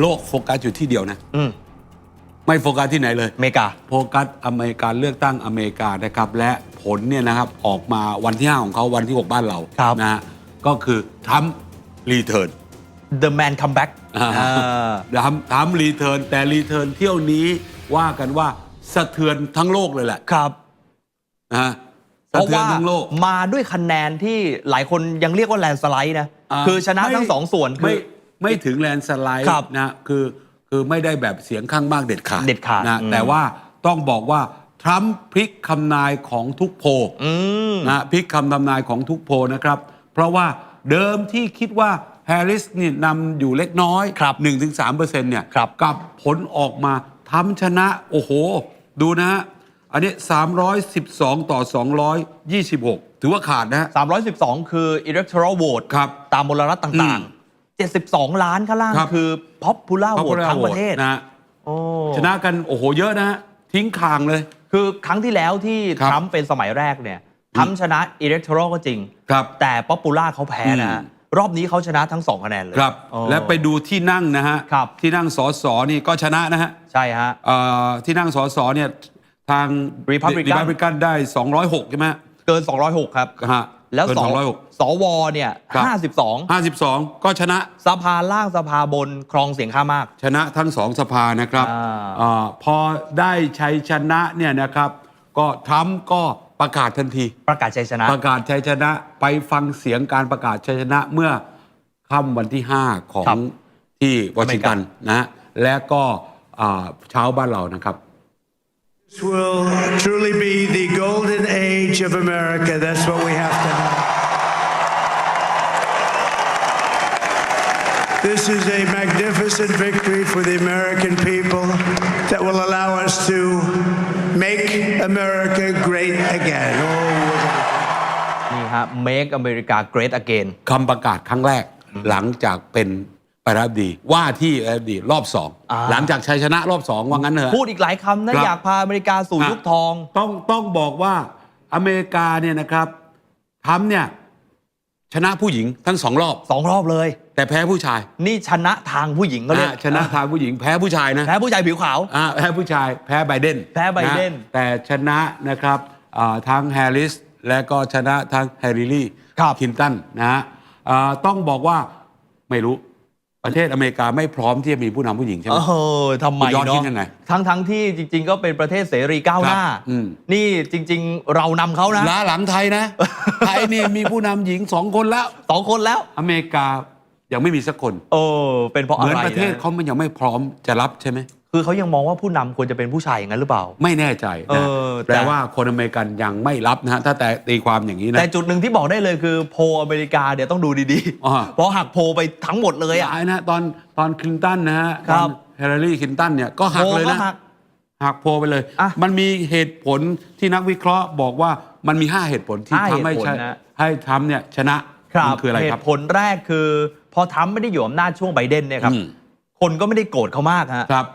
โลกโฟกัสอยู่ที่เดียวนะ อืมไม่โฟกัสที่ไหนเลย อเมริกา โฟกัสอเมริการเลือกตั้งอเมริกานะครับ และผลเนี่ยนะครับออกมาวันที่ 5 ของเขาวันที่ 6 บ้านเราครับ นะฮะก็คือทัมรีเทิร์น The Man Come Back อ่า อ่าทัมทัมรีเทิร์นแต่รีเทิร์นเที่ยวนี้ว่ากันว่าสะเทือนทั้งโลกเลยแหละครับ นะฮะเพสะราะเทือนว่าทั้งโลก มาด้วยคะแนนที่หลายคนยังเรียกว่าแลนสไลด์นะาคือชนะไม่ทั้งสองส่วนคืไม่อ ไม่ถึงแลนด์สไลด์ครับนะคือคือไม่ได้แบบเสียงข้างมากเด็ดขาดเด็ดขาดนะอืม แต่ว่าต้องบอกว่าทรัมป์พลิกคำนายของทุกโพล อืม นะพลิกคำทำนายของทุกโพลนะครับ เพราะว่าเดิมที่คิดว่าแฮร์ริสนี่นำอยู่เล็กน้อย ครับ1-3%เนี่ยครับกับผลออกมาทำชนะ โอ้โห ดูนะฮะ อันนี้ 312 ต่อ 226 ถือว่าขาดนะฮะ 312 คือ electoral vote ครับตามมลรัฐต่างๆ 72 ล้านข้างล่างครับ คือ popular vote Popular ทั้งประเทศ Vote นะฮะโอ้ชนะกันโอ้โหเยอะนะฮะทิ้งคางเลย คือครั้งที่แล้วที่ครับ ทรัมป์เป็นสมัยแรกเนี่ยทรัมป์ชนะ electoral ก็จริง ครับ แต่ popular เขาแพ้นะฮะอืมรอบนี้เขาชนะทั้งสองคะแนนเลยครับ โอ้ และไปดูที่นั่งนะฮะ ครับ ที่นั่งสอสอนี่ก็ชนะนะฮะใช่ฮะ เอ่อที่นั่งสอสอเนี่ยทาง Republican ริกันได้ 206 ใช่ไหมเกิน 206 ครับ ฮะ แล้วเกินส206สวเนี่ยครับ52 52 ก็ชนะสภาล่างสภาบนครองเสียงข้างมาก ชนะทั้งสองสภานะครับอ่า อาพอได้ชัยชนะเนี่ยนะครับ ก็ทรัมป์ก็ประกาศทันที ประกาศชัยชนะ ประกาศชัยชนะไปฟังเสียงการประกาศชัยชนะเมื่อค่ำวันที่ 5 ของครับที่วอชิงตันอเมริกนะฮะและก็อ่าเช้าบ้านเรานะครับ This will truly be the golden age of America. That's what we have to have. This is a magnificent victory for the American people that will allow us to make America great again. Oh, นี่ฮะ Make America Great Again คำประกาศครั้งแรกหลังจากเป็น ประธานาธิบดีว่าที่ประธานาธิบดีรอบสองอ่า หลังจากชัยชนะรอบสองว่างั้นเถอะ พูดอีกหลายคำนะครับ อยากพาอเมริกาสู่อะยุคทอง ต้องต้องบอกว่าอเมริกาเนี่ยนะครับทำเนี่ยชนะผู้หญิงทั้งสองรอบ สองรอบเลย แต่แพ้ผู้ชายนี่ชนะทางผู้หญิงเขาเรียกอะชนะทางผู้หญิงแพ้ผู้ชายนะ แพ้ผู้ชายผิวขาว อะแพ้ผู้ชายแพ้ไบเดนแพ้ไบเดนะแต่ชนะนะครับอ่าทั้งแฮร์ริส และก็ชนะทั้งแฮร์ริลี่ครับคินตันนะฮะอ่าต้องบอกว่าไม่รู้ ประเทศอเมริกาไม่พร้อมที่จะมีผู้นำผู้หญิงใช่ไหมเออทำไมคุณย้อนเนาะคิดยังไงทั้งทั้งที่จริง ๆ ก็เป็นประเทศเสรีก้าวหน้า ครับอืม นี่จริง ๆ เรานำเขานะล้าหลังไทยนะ ไทยนี่มีผู้นำหญิงสองคนแล้ว สองคนแล้ว อเมริกายังไม่มีสักคนเออเป็นเพราะเหอะมือนไรประเทศนะเขามันยังไม่พร้อมจะรับใช่ไหม คือเขายังมองว่าผู้นำควรจะเป็นผู้ชายอย่างนั้นหรือเปล่า ไม่แน่ใจเอนะอแต่แปลว่าคนอเมริกันยังไม่รับนะฮะถ้าแต่ตีความอย่างนี้นะแต่จุดหนึ่งที่บอกได้เลยคือโพลอเมริกาเดี๋ยวต้องดูดีอ่าๆเพราะหักโพลไปทั้งหมดเลยอะย้ายนะตอนตอนคลินตันนะฮะครับเฮลลารีคลินตันเนี่ยก็หักโพลเลยก็นะหักหักโพลไปเลยอะมันมีเหตุผลที่นักวิเคราะห์บอกว่ามันมี 5 เหตุผลที่ห้าทำให้เหตุผลใช่นะให้ทำเนี่ยชนะมันคืออะไรเหครับตุผลแรกคือ พอทรัมป์ไม่ได้อยู่อำนาจช่วงไบเดนเนี่ยครับอืมคนก็ไม่ได้โกรธเขามากฮะครับ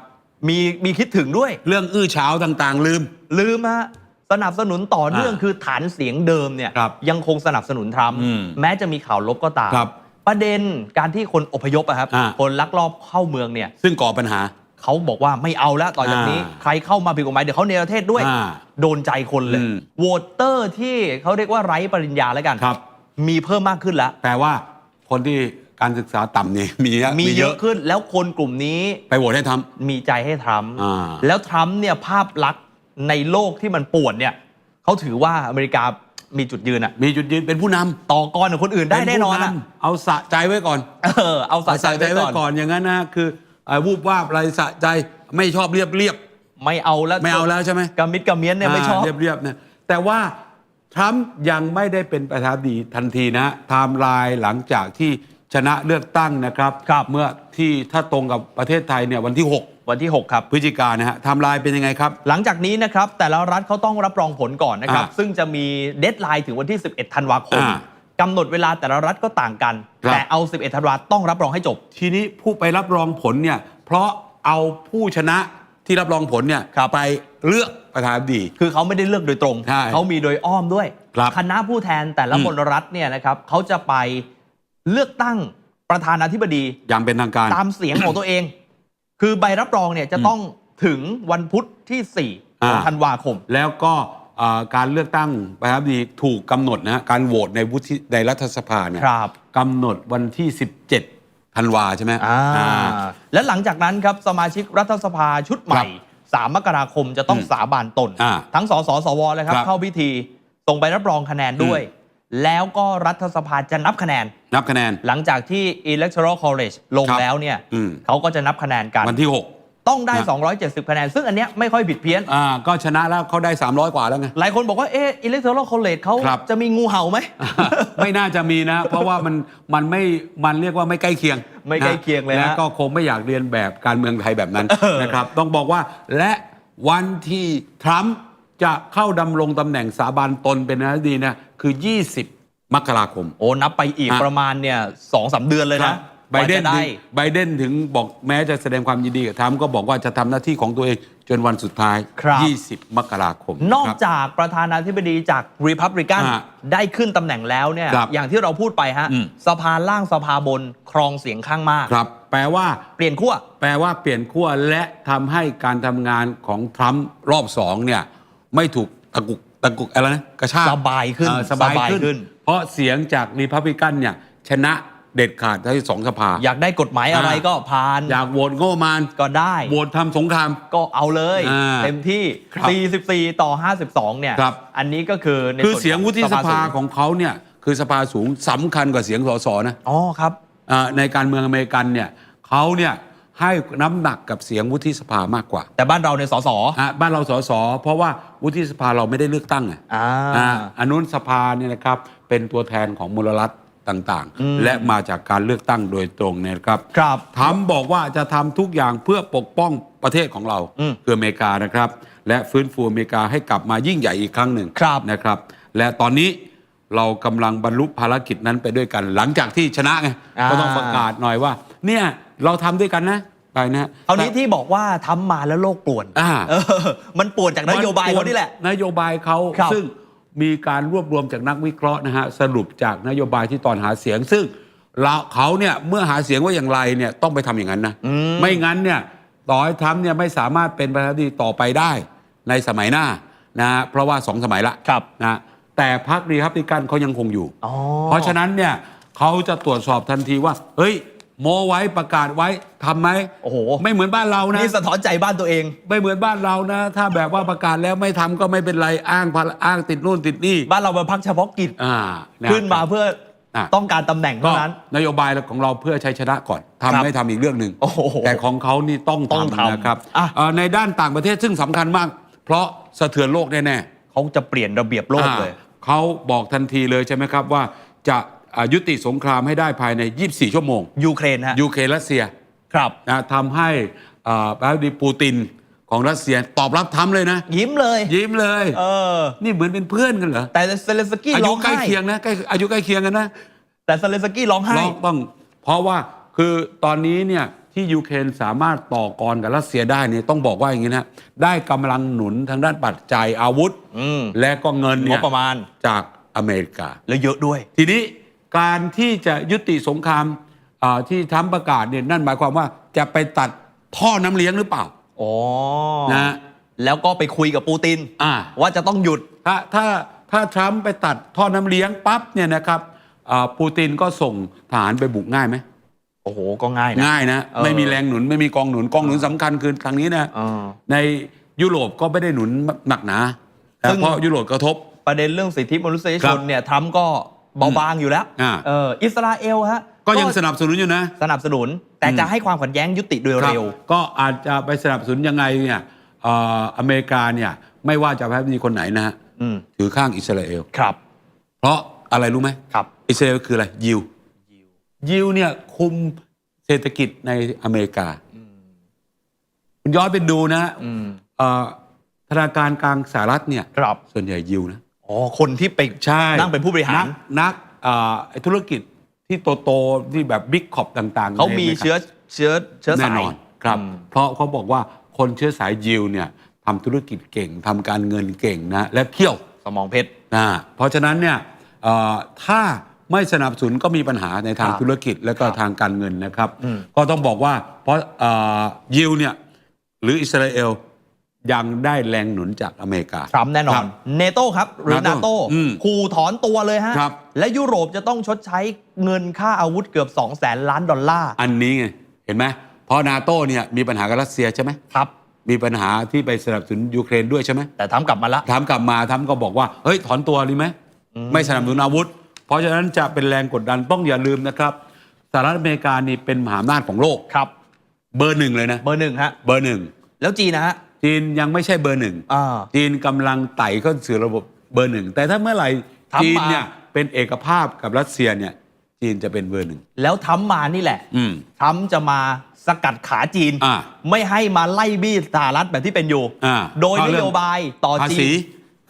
มีมีคิดถึงด้วย เรื่องอื้อฉาวต่างๆ ลืม ลืมฮะสนับสนุนต่อเนื่องอ่าคือฐานเสียงเดิมเนี่ยครับยังคงสนับสนุนทรัมป์อืมแม้จะมีข่าวลบก็ตาม ครับประเด็นการที่คนอพยพอะครับ อ่า คนลักลอบเข้าเมืองเนี่ยซึ่งก่อปัญหา เขาบอกว่าไม่เอาแล้วต่อจากนี้ อ่าใครเข้ามาผิดกฎหมาย เดี๋ยวเขาเนรเทศด้วย อ่าโดนใจคนเลยอืมโหวตเตอร์ที่เขาเรียกว่าไร้ปริญญาแล้วกัน ครับ มีเพิ่มมากขึ้นแล้ว แปลว่าคนที่ การศึกษาต่ำนี่มีมีเยอะขึ้นแล้วคนกลุ่มนี้ไปโหวตให้ทำ มีใจให้ทรัมป์อ่า แล้วทรัมป์เนี่ยภาพลักษณ์ในโลกที่มันป่วนเนี่ยเขาถือว่าอเมริกามีจุดยืนอะมีจุดยืนเป็นผู้นำต่อกรกับคนอื่นได้แน่นอนอะเป็ผู้ำเอาสะใจไว้ก่อนเออเอาสะเอาสะใจใจไว้ไว้ก่ก่ออนนอย่างนั้นนะคือเอ่อวูบวาบอะไรสะใจไม่ชอบเรียบเรียบ ไม่เอาแล้วไม่เอาแล้วใช่ไหมกามิดกาเมียนเนี่ยไม่ชอบ เรียบเรียบๆเนี่ยแต่ว่าทรัมป์ยังไม่ได้เป็นประธานาธิบดีทันทีนะไทม์ไลน์หลังจากที่ ชนะเลือกตั้งนะครับ ครับ เมื่อที่ถ้าตรงกับประเทศไทยเนี่ยวันที่6วันที่ 6 ครับพฤศจิกายนนะฮะไทม์ไลน์เป็นยังไงครับ หลังจากนี้นะครับ แต่ละรัฐเขาต้องรับรองผลก่อนนะครับ อ่าซึ่งจะมีเดทไลน์ถึงวันที่ 11 ธันวาคมอ่ากำหนดเวลาแต่ละรัฐก็ต่างกัน ครับ แต่เอา 11 ธันวาต้องรับรองให้จบ ทีนี้ผู้ไปรับรองผลเนี่ยเพราะเอาผู้ชนะที่รับรองผลเนี่ยครับ ไปเลือกประธานาธิบดี คือเขาไม่ได้เลือกโดยตรง ใช่เขามีโดยอ้อมด้วย ครับคณะผู้แทนแต่ละอืมมลรัฐเนี่ยนะครับเขาจะไป เลือกตั้งประธานาธิบดีอย่างเป็นทางการ ตามเสียงของตัวเอง คือใบรับรองเนี่ยจะต้องถึงวันพุธที่4ของอ่า ธันวาคม แล้วก็เอ่อการเลือกตั้งประธานาธิบดีถูกกำหนดนะฮะการโหวตในวุฒิในรัฐสภาเนี่ยครับ กำหนดวันที่ 17ธันวาใช่ไหมอ่าอ่า และหลังจากนั้นครับสมาชิกรัฐสภาชุดใหม่3มกราคมจะต้องอืมสาบานตน อ่าทั้งสสสวเลยครับ ครับเข้าพิธีส่งใบรับรองคะแนนด้วย แล้วก็รัฐสภาจะนับคะแนน นับคะแนน หลังจากที่ Electoral College ลงครับ แล้วเนี่ยอืมเขาก็จะนับคะแนนกัน วันที่ต้องได้ นะ 270 คะแนน ซึ่งอันเนี้ยไม่ค่อยผิดเพี้ยน6อ่าก็ชนะแล้วเขาได้ 300 กว่าแล้วไง หลายคนบอกว่า เอ๊ะ Electoral College เขาครับ จะมีงูเห่าไหม ไม่น่าจะมีนะ เพราะว่ามันมันไม่มันเรียกว่าไม่ใกล้เคียงไม่ใกล้เคียงเลยฮะและก็คงไม่อยากเรียนแบบการเมืองไทยแบบนั้นนะครับ ต้องบอกว่าและวันที่ทรัมป์ จะเข้าดำรงตำแหน่งสาบานตนเป็นนายกรัฐมนตรีนะคือ 20 มกราคม โอ้ นับไปอีกฮะ ประมาณเนี่ยสองสามเดือนเลยนะไบเดนกว่าจะถึได้ งไบเดนถึงบอกแม้จะแสดงความยินดีกับทรัมป์ก็บอกว่าจะทำหน้าที่ของตัวเองจนวันสุดท้าย ครับ 20 มกราคมนอกครับ จากประธานาธิบดีจากรีพับลิกันฮะได้ขึ้นตำแหน่งแล้วเนี่ย ครับอย่างที่เราพูดไปฮะ อืม สภาล่างสภาบนครองเสียงข้างมาก ครับ แปลว่า เปลี่ยนขั้ว แปลว่าเปลี่ยนขั้วและทำให้การทำงานของทรัมป์รอบสองเนี่ย ไม่ถูกตะกุกตะกุกอะไรนะกระชากสบายขึ้นเออสบายสบายขึ้ขึ้นนเพราะเสียงจากรีพับลิกันเนี่ยชนะเด็ดขาดทั้งสองสภา อยากได้กฎหมายอะไรอ่า ก็ผ่านอยากโหวตโง่มานก็ได้ โหวตทำสงคราม ก็เอาเลย อ่าเต็มที่ครับ44 ต่อ 52 เนี่ย ครับ อันนี้ก็คือในคือส่วนเสียงวุฒิสภาสูของเขาเนี่ยคือสภาสูงสำคัญกว่าเสียงสสนะอ๋อครับอ่าในการเมืองอเมริกันเนี่ยเขาเนี่ย ให้น้ำหนักกับเสียงวุฒิสภามากกว่าแต่บ้านเราในยสส อะบ้านเราสสเพราะว่าวุฒิสภาเราไม่ได้เลือกตั้งไงอ่าอ่าอันนุนสภาเนี่ยนะครับเป็นตัวแทนของมลรัฐต่างอืมๆและมาจากการเลือกตั้งโดยตรงเนี่ยนะครับ ครับทำบอกว่าจะทำทุกอย่างเพื่อปกป้องประเทศของเราอืมคืออเมริกานะครับ และฟื้นฟูอเมริกาให้กลับมายิ่งใหญ่อีกครั้งหนึ่งครับ นะครับ และตอนนี้เรากำลังบรรลุภารกิจนั้นไปด้วยกัน หลังจากที่ชนะไงอ่า ก็ต้องประกาศหน่อยว่า เนี่ย เราทำด้วยกันนะไปนะคราวนี้ที่บอกว่าทำมาแล้วโลกป่วนอ่า เออมันป่วนจากนโยบายเขานี่แหละ นโยบายเขาครับซึ่งมีการรวบรวมจากนักวิเคราะห์นะฮะสรุปจากนโยบายที่ตอนหาเสียง ซึ่งเราเขาเนี่ยเมื่อหาเสียงว่าอย่างไรเนี่ยต้องไปทำอย่างนั้นนะอืมไม่งั้นเนี่ยต่อให้ทรัมป์เนี่ยไม่สามารถเป็นประธานาธิบดีต่อไปได้ในสมัยหน้านะฮะเพราะว่าสองสมัยละครับนะแต่พรรครีพับลิกันเขายังคงอยู่ อ๋อ เพราะฉะนั้นเนี่ยเขาจะตรวจสอบทันทีว่า เฮ้ย โมไว้ประกาศไว้ทำไหมโอ้โห ไม่เหมือนบ้านเรานะ นี่สะท้อนใจบ้านตัวเอง ไม่เหมือนบ้านเรานะ ถ้าแบบว่าประกาศแล้วไม่ทำก็ไม่เป็นไรอ้างพลอ้างติดนู่นติดนี่บ้านเราเป็นพักเฉพาะกิจ อ่าะ ขึ้นมาเพื่ออะต้องการตำแหน่งก็เท่านั้น นโยบายของเราเพื่อใช้ชนะก่อนครับทำไม่ทำอีกเรื่องหนึ่งโอ้โหแต่ของเขานี่ต้องต้องทำทำนะครับอะ เอ่อในด้านต่างประเทศซึ่งสำคัญมาก เพราะสะเทือนโลกแน่ๆ เขาจะเปลี่ยนระเบียบโลกเลย อ่าเขาบอกทันทีเลยใช่ไหมครับว่าจะอ่า ยุติสงครามให้ได้ภายใน 24 ชั่วโมง ยูเครนฮะยูเครนรัสเซียครับนะทำให้อ่าประธานาธิบดีปูตินของรัสเซียตอบรับทำเลยนะ ยิ้มเลย ยิ้มเลย เออ นี่เหมือนเป็นเพื่อนกันเหรอ แต่เซเลนสกี้อาร้ยุองใกล้ไห้เคียงนะใกล้อายุใกล้เคียงกันนะ แต่เซเลนสกี้ร้องไห้เราต้อง เพราะว่าคือตอนนี้เนี่ยที่ยูเครนสามารถต่อกรกับรัสเซียได้เนี่ยต้องบอกว่าอย่างนี้นะได้กำลังหนุนทางด้านปัจจัยอาวุธอืมและก็เงินงเนี่บยประมาณจากอเมริกา แล้วเยอะด้วย ทีนี้ การที่จะยุติสงครามอ่าที่ทรัมป์ประกาศเนี่ยนั่นหมายความว่าจะไปตัดท่อน้ำเลี้ยงหรือเปล่าอ๋อนะแล้วก็ไปคุยกับปูตินอ่าว่าจะต้องหยุด ถ้าถ้าถ้าทรัมป์ไปตัดท่อน้ำเลี้ยงปั๊บเนี่ยนะครับอ่าปูตินก็ส่งทหารไปบุกง่ายไหมโอ้โหก็ง่ายนะง่ายนะเออไม่มีแรงหนุนไม่มีกองหนุนกองหนุนสำคัญคือทางนี้นะเออในยุโรปก็ไม่ได้หนุนหนักหนาซึ่งเพราะยุโรปกระทบประเด็นเรื่องสิทธิมนุษยชครันบเนี่ยทรัมป์ก็ เบาบางอยู่แล้วอ่า เอออิสราเอลฮะก็ยังสนับสนุนอยู่นะ สนับสนุน แต่จะให้ความขัดแย้งยุติโดยครับเร็วก็อาจจะไปสนับสนุนยังไงเนี่ยเอ่ออเมริกาเนี่ยไม่ว่าจะแพ้ดีคนไหนนะฮะอืมถือข้างอิสราเอล ครับเพราะอะไรรู้ไหมครับ อิสราเอลคืออะไรยิว ยิวเนี่ยคุมเศรษฐกิจในอเมริกาคุณย้อนไปดูนะอืมเอ่อธนาคารกลางสหรัฐเนี่ยครับ ส่วนใหญ่ยิวนะ อ๋อคนที่ไปใช่นั่งเป็นผู้บริหาร นักนักเอ่อธุรกิจที่โตๆที่แบบบิ๊กขอบต่างๆเขามีในอริกเชื้อเชื้อเชื้อแน่สาย นอนครับ อืม เพราะเขาบอกว่าคนเชื้อสายยิวเนี่ยทำธุรกิจเก่งทำการเงินเก่งนะ และเที่ยว สมองเพชร นะเพราะฉะนั้นเนี่ยเอ่อถ้าไม่สนับสนุนก็มีปัญหาในทางครับธุรกิจและก็ครับทางการเงินนะครับ อืมก็ต้องบอกว่าเพราะเอ่อยิวเนี่ยหรืออิสราเอล ยังได้แรงหนุนจากอเมริกา ทรัมป์แน่นอครัน บเนโต้ครับ หรือ NATO นาโต้อืมขู่ถอนตัวเลยฮะ ครับ และยุโรปจะต้องชดใช้เงินค่าอาวุธเกือบ 2 0 0แสนล้านดอลลาร์ อันนี้ไง เห็นไหมเพราะนาโต้เนี่ยมีปัญหากับรัสเซียใช่ไหมครับ มีปัญหาที่ไปสนับสนุนยูเครนด้วยใช่ไหมแต่ทรัมป์กลับมาละ ถามกลับมาทำก็บอกว่า เฮ้ย ถอนตัวดีไหมไม่สนับสนุนอาวุธ เพราะฉะนั้นจะเป็นแรงกดดันต้องอย่าลืมนะครับสหรัฐอเมริกานี่เป็นมหาอำนาจของโลก ครับ เบอร์หนึ่งเลยนะ เบอร์หนึ่งฮะ เบอร์หนึ่ง แล้วจีนนะฮะ จีนยังไม่ใช่เบอร์หนึ่งอ่า จีนกำลังไต่เข้าสู่ระบบเบอร์หนึ่งแต่ถ้าเมื่อไหร่ทำมา จีนเนี่ยเป็นเอกภาพกับรัสเซียเนี่ยจีนจะเป็นเบอร์หนึ่ง แล้วทรัมป์มานี่แหละอืมทรัมป์จะมาสกัดขาจีน อ่าไม่ให้มาไล่บี้สหรัฐแบบที่เป็นอยู่ อ่าโดยเพราะนเรื่โยองบายต่อภาจีษีน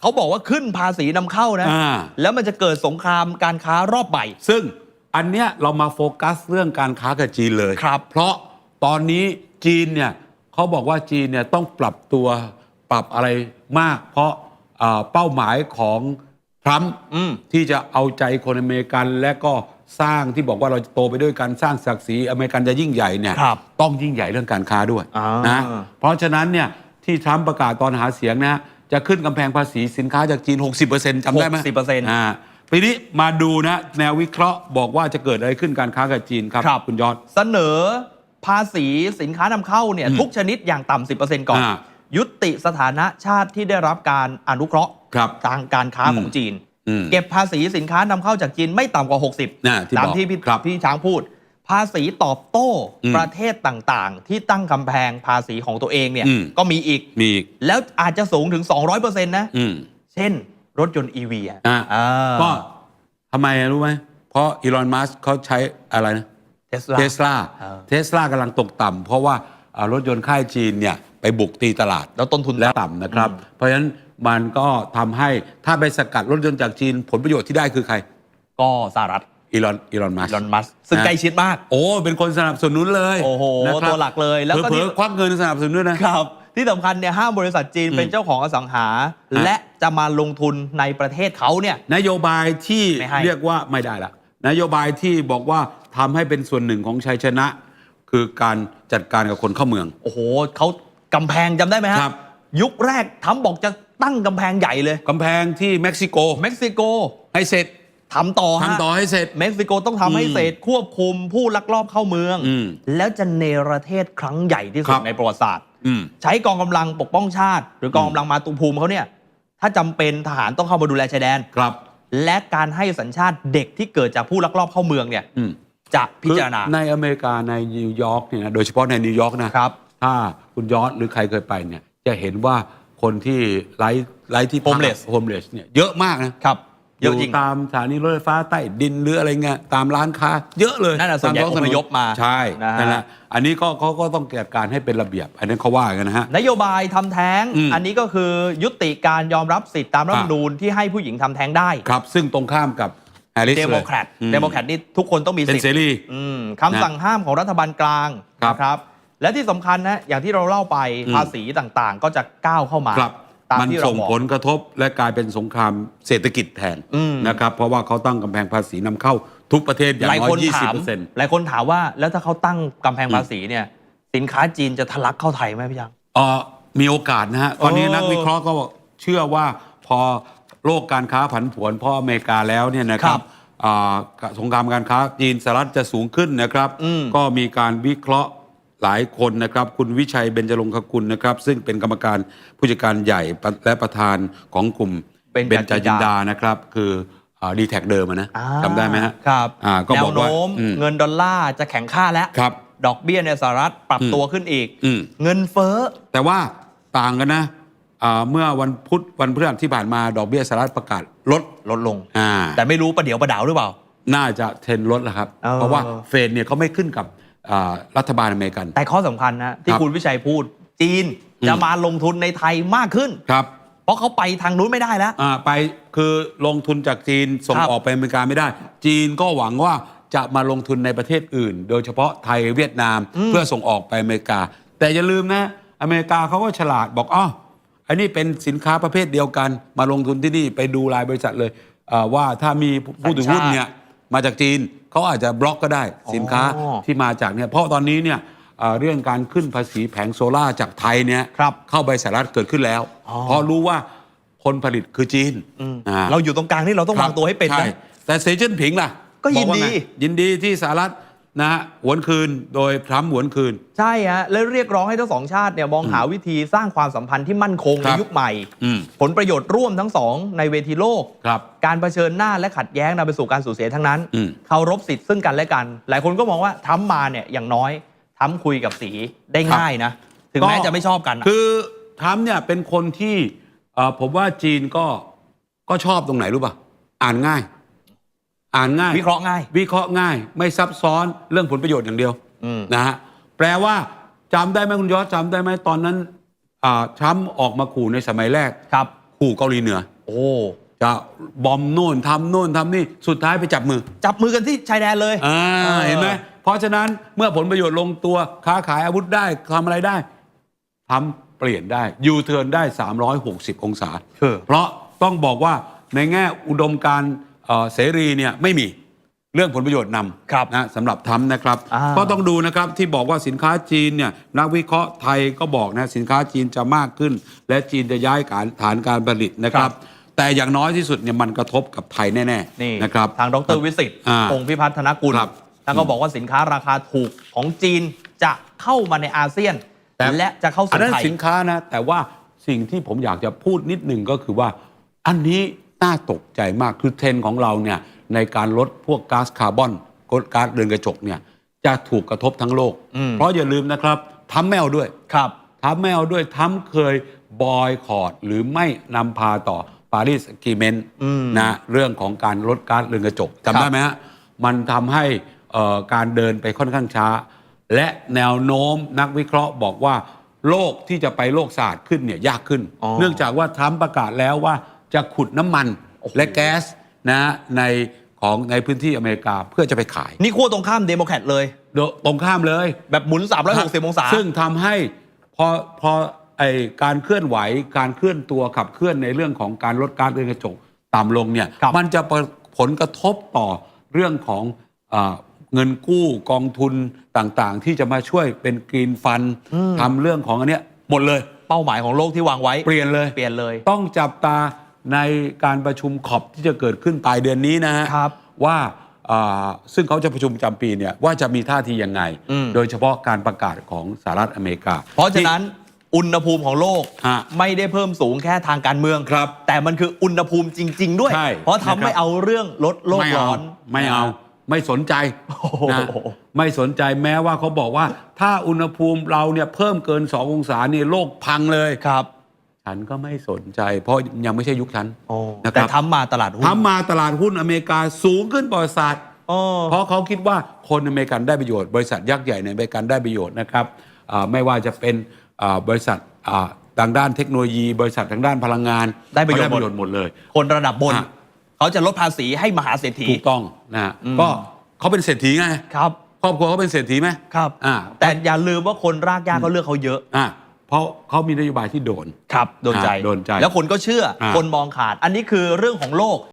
เขาบอกว่าขึ้นภาษีนำเข้านะ อ่า แล้วมันจะเกิดสงครามการค้ารอบใหม่ ซึ่งอันเนี้ยเรามาโฟกัสเรื่องการค้ากับจีนเลย ครับเพราะตอนนี้จีนเนี่ย เขาบอกว่าจีนเนี่ยต้องปรับตัวปรับอะไรมาก เพราะเอ่อเป้าหมายของทรัมป์อืม ที่จะเอาใจคนอเมริกันและก็สร้างที่บอกว่าเราจะโตไปด้วยกันสร้างศักดิ์ศรีอเมริกันจะยิ่งใหญ่เนี่ยครับต้องยิ่งใหญ่เรื่องการค้าด้วยอ่านนะเพราะฉะนั้นเนี่ยที่ทรัมป์ประกาศตอนหาเสียงนะฮะจะขึ้นกำแพงภาษีสินค้าจากจีน 60%จำได้ไหม60%อ่าปีนี้มาดูนะแนววิเคราะห์บอกว่าจะเกิดอะไรขึ้นการค้ากับจีนครับครับคุณยอด เสนอ ภาษีสินค้านำเข้าเนี่ยอืมทุกชนิดอย่างต่ำ10%ก่อน อ่ายุติสถานะชาติที่ได้รับการอนุเคราะห์ครับทางการค้าของจีน อืมเก็บภาษีสินค้านำเข้าจากจีนไม่ต่ำกว่า น่ะที่60 ตามบอกที่พี่ครับพี่ช้างพูด ภาษีตอบโต้อืมประเทศต่างๆ ที่ตั้งกำแพงภาษีของตัวเองเนี่ยอืม ก็มีอีก มีอีกแล้วอาจจะสูงถึง 200%นะ อืม เช่น รถยนต์ EV อะอ่าอ่า ก็ทำไมรู้ไหม เพราะอีลอนมัสเขาใช้อะไรนะ เทสลาเทสลาเออเทสลากำลังตกต่ำเพราะว่าอ่ารถยนต์ค่ายจีนเนี่ยไปบุกตีตลาด แล้วต้นทุนแล้วต่ำนะครับ เพราะฉะนั้นมันก็ทำให้ถ้าไปสกัดรถยนต์จากจีนผลประโยชน์ที่ได้คือใคร ก็สหรัฐอีลอนอีลอนมัสอีลอนมัสซึ่งใกล้ชิดมาก โอ้เป็นคนสนับสนุนเลยโอ้โหนะครับตัวหลักเลยแล้วก็เผลที่อๆควักเงินสนับสนุนด้วยนะครับที่สำคัญเนี่ยห้ามบริษัทจีนอืมเป็นเจ้าของอสังหา และจะมาลงทุนในประเทศเขาเนี่ยนโยบายที่ไม่ให้เรียกว่าไม่ได้ละนโยบายที่บอกว่าทำให้เป็นส่วนหนึ่งของชัยชนะ คือการจัดการกับคนเข้าเมือง โอ้โหเขากำแพงจำได้ไหมฮะครับ ยุคแรกทำบอกจะตั้งกำแพงใหญ่เลยกำแพงที่เม็กซิโกเม็กซิโกให้เสร็จทำต่อฮะทำต่อให้เสร็จ เม็กซิโกต้องทำให้อืมเสร็จควบคุมผู้ลักลอบเข้าเมืองอืมแล้วจะเนรเทศครั้งใหญ่ที่สุครัดบในประวัติศาสตร์อืมใช้กองกำลังปกป้องชาติ หรือกองกำลังมาตุภูมิเขาเนี่ย ถ้าจำเป็นทหารต้องเข้ามาดูแลชายแดนครับ และการให้สัญชาติเด็กที่เกิดจากผู้ลักลอบเข้าเมืองเนี่ยอืม จะพิจารณาคือในอเมริกาในนิวยอร์กเนี่ยนะโดยเฉพาะในนิวยอร์กนะครับ ถ้าคุณยอดหรือใครเคยไปเนี่ยจะเห็นว่าคนที่ไร้ไร้ที่พัก Homeless โฮมเลสเนี่ยเยอะมากนะครับ เยอะจริง ตามสถานีรถไฟฟ้าใต้ดินหรืออะไรเงี้ยตามร้านค้า เยอะเลยนั่นน่ะส่วนใหญ่ตามท้งถอพยพมาใช่นะฮะ นั่นแหละอันนี้ก็เขาก็ต้องจัดการให้เป็นระเบียบ อันนั้นเขาว่ากันนะฮะ นโยบายทำแท้ง อืมอันนี้ก็คือยุติการยอมรับสิทธิตามรัฐธรรมนูญที่ให้ผู้หญิงทำแท้งได้ ครับ ซึ่งตรงข้ามกับ แฮร์ริสเดเลยโมแครตอืม เดโมแครตนี่ทุกคนต้องมีเป็นสิทธิ์เสรีอืมคำสั่งห้ามของรัฐบาลกลางครับนะครับ และที่สำคัญนะอย่างที่เราเล่าไปอืมภาษีต่างๆ ก็จะก้าวเข้ามาครับ ตามมันที่เราส่งบอก ผลกระทบและกลายเป็นสงครามเศรษฐกิจแทนอืม นะครับ เพราะว่าเขาตั้งกำแพงภาษีนำเข้าทุกประเทศอย่างหลายน้อคนยยี่สิถาบมเปอร์เซ็นต์หลายคนถามว่าแล้วถ้าเขาตั้งกำแพงภาษีเนี่ย สินค้าจีนจะทะลักเข้าไทยไหมพี่ยัง เอ่อมีโอกาสนะฮะ ตอนนี้เออนักวิเคราะห์ก็เชื่อว่าพอ โลกการค้าผันผวนเพราะอเมริกาแล้วเนี่ยนะครัครับบอ่าสงครามการค้าจีนสหรัฐจะสูงขึ้นนะครับอืมก็มีการวิเคราะห์หลายคนนะครับ คุณวิชัยเบญจรงคกุลนะครับ ซึ่งเป็นกรรมการผู้จัดการใหญ่และประธานของกลุ่มเบญจเบญจจินดานะครับ คือดีแท็กเดิมอะนะอ่าจำได้ไหมฮะครับอ่าก็แนบอวกว่าโน้มอืมเงินดอลลาร์จะแข็งค่าแล้วครับดอกเบี้ยในสหรัฐปรับอืมตัวขึ้นอีกอืมเงินเฟ้อแต่ว่าต่างกันนะอ่า เมื่อวันพุธวันพฤหัสที่ผ่านมาดอกเบี้ยสหรัฐประกาศลดลดลงอ่าแต่ไม่รู้ประเดี๋ยวประดาวหรือเปล่า น่าจะเทรนลดแล้วครับเออเพราะว่าเฟดเนี่ยเขาไม่ขึ้นกับอ่ารัฐบาลอเมริกัน แต่ข้อสำคัญนะที่ครับคุณวิชัยพูด จีนอืมจะมาลงทุนในไทยมากขึ้นครับ เพราะเขาไปทางนู้นไม่ได้แล้วอ่าไปคือลงทุนจากจีนส่งครับออกไปอเมริกาไม่ได้ จีนก็หวังว่าจะมาลงทุนในประเทศอื่น โดยเฉพาะไทยเวียดนามอืมเพื่อส่งออกไปอเมริกา แต่อย่าลืมนะอเมริกาเขาก็ฉลาดบอกอ้าว อันนี้เป็นสินค้าประเภทเดียวกัน มาลงทุนที่นี่ไปดูรายบริษัทเลยอ่าว่าถ้ามีผู้ถือหุ้นเนี่ยมาจากจีนเขาอาจจะบล็อกก็ได้สินค้าอ๋อที่มาจากเนี่ยเพราะตอนนี้เนี่ยเอ่อเรื่องการขึ้นภาษีแผงโซล่าร์จากไทยเนี่ยครับเข้าไปสหรัฐเกิดขึ้นแล้วอ๋อ เพราะรู้ว่าคนผลิตคือจีนอืมอ่า เราอยู่ตรงกลางนี่เราต้องวางตัวให้เป็นช่นะแต่เซจิ้นผิงล่ะก็ยินบอว่าดีไงยินดีที่สหรัฐ นะฮะหวนคืนโดยทรัมป์หวนคืน ใช่ฮะและเรียกร้องให้ทั้งสองชาติเนี่ยมองหาวิธีสร้างความสัมพันธ์ที่มั่นคงคในรับยุคใหม่ อืมผลประโยชน์ร่วมทั้งสองในเวทีโลก ครับ การเผชิญหน้าและขัดแย้งนำไปสู่การสูญเสียทั้งนั้นอืม เคารพสิทธิ์ซึ่งกันและกัน หลายคนก็มองว่าทรัมป์มาเนี่ยอย่างน้อยทรัมป์คุยกับสีได้ง่ายนะ ถึงแม้จะไม่ชอบกันอะ คือทรัมป์เนี่ยเป็นคนที่เอ่อผมว่าจีนก็ก็ชอบตรงไหนรู้ป่ะ อ่านง่าย อ่านง่าย วิเคราะห์ง่าย วิเคราะห์ง่าย ไม่ซับซ้อนเรื่องผลประโยชน์อย่างเดียวอืม นะฮะแปลว่าจำได้ไหมคุณยอดจำได้ไหมตอนนั้นอ่าทรัมป์ออกมาขู่ในสมัยแรกครับ ขู่เกาหลีเหนือ โอ้ จะบอมโน่นทำโน่นทำนี่สุดท้ายไปจับมือจับมือกันที่ชายแดนเลยอ่าออเห็นไหมเพราะฉะนั้นเมื่อผลประโยชน์ลงตัวค้าขายอาวุธได้ทำอะไรได้ทำเปลี่ยนได้ยูเทิร์นได้ 360 องศาคือเพราะต้องบอกว่าในแง่อุดมการณ์ เอ่อเสรีเนี่ยไม่มีเรื่องผลประโยชน์นครับำนะสำหรับทำนะครับอ่าก็ต้องดูนะครับที่บอกว่าสินค้าจีนเนี่ยนักวิเคราะห์ไทยก็บอกนะสินค้าจีนจะมากขึ้น และจีนจะย้ายการฐานการผลิตนะครับแต่อย่างน้อยที่สุดเนี่ยมันกระทบกับไทยแน่นี่ๆนะครับทางดรวิสิตอ่าพงพิพัฒนกุลครับท่านก็บอกว่าสินค้าราคาถูกของจีนจะเข้ามาในอาเซียนแต่และจะเข้าอันสู่นั้นไทยสินค้านะแต่ว่าสิ่งที่ผมอยากจะพูดนิดหนึ่งก็คือว่าอันนี้ น่าตกใจมากคือเทรนด์ของเราเนี่ยในการลดพวกก๊าซคาร์บอนก๊าซเรือนกระจกเนี่ยจะถูกกระทบทั้งโลกอืมเพราะอย่าลืมนะครับทำแมวด้วยครับทำแมวด้วยทำเคยบอยคอรดหรือไม่นำพาต่อปารีสกีเมนอืมนะเรื่องของการลดก๊าซเรือนกระจกครับจำได้ไหมฮะมันทำให้เอ่อการเดินไปค่อนข้างช้า และแนวโน้มนักวิเคราะห์บอกว่าโลกที่จะไปโลกสะอาดขึ้นเนี่ยยากขึ้นอ๋อเนื่องจากว่าทรัมป์ประกาศแล้วว่า จะขุดน้ำมันโอ้โหและแก๊สนะในของในพื้นที่อเมริกาเพื่อจะไปขายนี่ขั้วตรงข้ามเดโมแครตเลย โดยตรงข้ามเลย แบบหมุน 360 องศา ซึ่งทำให้พอพอไอการเคลื่อนไหวการเคลื่อนตัวขับเคลื่อนในเรื่องของการลดก๊าซเรือนกระจกต่ำลงเนี่ยครับ มันจะประผลกระทบต่อเรื่องของอาเงินกู้กองทุนต่างๆ ที่จะมาช่วยเป็นกรีนฟันทำเรื่องของอันเนี้ยหมดเลย เป้าหมายของโลกที่วางไว้ เปลี่ยนเลย เปลี่ยนเลย ต้องจับตา ในการประชุมขอบที่จะเกิดขึ้นปลายเดือนนี้นะฮะครับว่าอ่าซึ่งเขาจะประชุมประจำปีเนี่ยว่าจะมีท่าทียังไง อืม โดยเฉพาะการประกาศของสหรัฐอเมริกา เพราะฉะนั้นอุณหภูมิของโลกฮะไม่ได้เพิ่มสูงแค่ทางการเมืองครับแต่มันคืออุณหภูมิจริง ๆ ด้วย ใช่เพราะทำนะครับไม่เอาเรื่องลดโลกไม่ร้เอาอน ไม่เอาไม่สนใจโอ้โห นะไม่สนใจแม้ว่าเขาบอกว่า ถ้าอุณหภูมิเราเนี่ยเพิ่มเกิน 2 องศาเนี่ยโลกพังเลย ครับ ฉันก็ไม่สนใจ เพราะยังไม่ใช่ยุคฉัน โอ้นะคแต่รับทำมาตลาดหุ้นทำมาตลาดหุ้นอเมริกาสูงขึ้นประวัติศาสตร์ โอ้ เพราะเขาคิดว่าคนอเมริกันได้ประโยชน์ บริษัทยักษ์ใหญ่ในอเมริกันได้ประโยชน์นะครับอ่าไม่ว่าจะเป็นอ่าบริษัทอ่าทางด้านเทคโนโลยี บริษัททางด้านพลังงานได้ประโยชน์ได้ประโยชน์หมดเลย คนระดับบนฮะเขาจะลดภาษีให้มหาเศรษฐี ถูกต้องนะฮะอืม ก็เขาเป็นเศรษฐีไงครับ ครอบครัวเขาเป็นเศรษฐีไหมครับ อ่าแต่อย่าลืมว่าคนรากหญ้าเขาเลือกเขาเยอะ อ่า เพราะเขามีนโยบายที่โดน ครับ โดนใจอ่าโดนใจ แล้วคนก็เชื่อ อ่า คนมองขาด อันนี้คือเรื่องของโลก